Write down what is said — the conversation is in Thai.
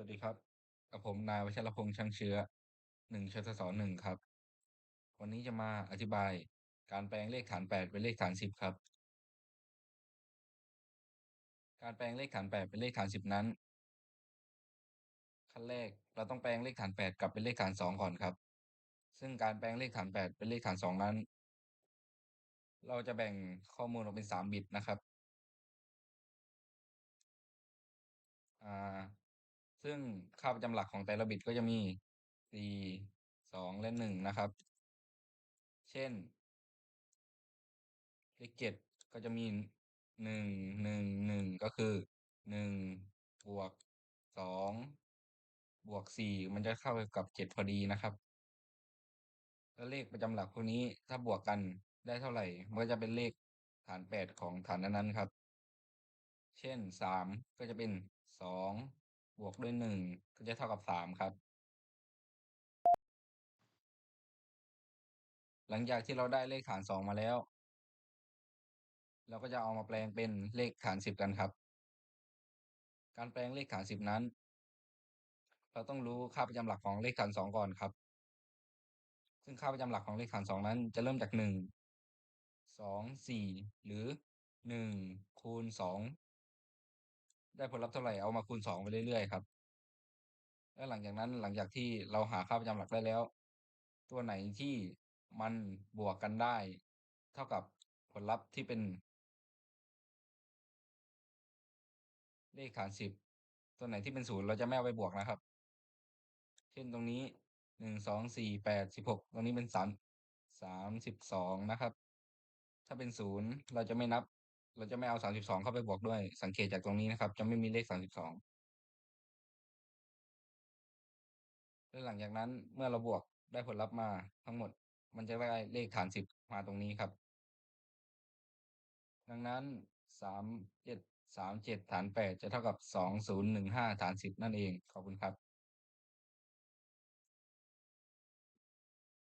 วัสดีครับ กับผมนาย วชรพงษ์ ช่างเชื้อหนึ่งชทศหนึ่งครับ วันนี้จะมาอธิบายการแปลงเลขฐานแปดเป็นเลขฐานสิบครับ การแปลงเลขฐานแปดเป็นเลขฐานสิบนั้น ขั้นแรกเราต้องแปลงเลขฐานแปดกลับเป็นเลขฐานสองก่อนครับ ซึ่งการแปลงเลขฐานแปดเป็นเลขฐานสองนั้น เราจะแบ่งข้อมูลออกเป็นสามบิตนะครับ อ่า ซึ่งค่าประจำหลักของแต่ละบิตก็จะมีสี่สองและหนึ่งนะครับ เช่นเลขเจ็ดก็จะมีหนึ่งหนึ่งหนึ่งก็คือหนึ่งบวกสองบวกสี่มันจะเข้ากับเจ็ดพอดีนะครับ แล้วเลขประจำหลักพวกนี้ถ้าบวกกันได้เท่าไหร่มันก็จะเป็นเลขฐานแปดของฐานนั้นๆครับ เช่นสามก็จะเป็นสอง บวกด้วยหนึ่งก็จะเท่ากับสามครับ หลังจากที่เราได้เลขฐานสองมาแล้ว เราก็จะเอามาแปลงเป็นเลขฐานสิบกันครับ การแปลงเลขฐานสิบนั้น เราต้องรู้ค่าประจำหลักของเลขฐานสองก่อนครับ ซึ่งค่าประจำหลักของเลขฐานสองนั้นจะเริ่มจากหนึ่งสองสี่หรือหนึ่งคูณสอง ได้ผลลัพธ์เท่าไหร่เอามาคูณสองไปเรื่อย ๆ ครับ แล้วหลังจากนั้น หลังจากที่เราหาค่าประจำหลักได้แล้ว ตัวไหนที่มันบวกกันได้ เท่ากับผลลัพธ์ที่เป็น เลขฐานสิบตัวไหนที่เป็นศูนย์เราจะไม่เอาไปบวกนะครับ เช่น ตรงนี้หนึ่งสองสี่แปดสิบหกตรงนี้เป็นสามสามสิบสองนะครับ ถ้าเป็นศูนย์เราจะไม่นับ เราจะไม่เอาสามสิบสองเข้าไปบวกด้วย สังเกตจากตรงนี้นะครับ จะไม่มีเลขสามสิบสองและหลังจากนั้นเมื่อเราบวกได้ผลลัพธ์มาทั้งหมด มันจะได้เลขฐานสิบมาตรงนี้ครับ ดังนั้นสามเจ็ดสามเจ็ดฐานแปดจะเท่ากับสองศูนย์หนึ่งห้าฐานสิบนั่นเอง ขอบคุณครับ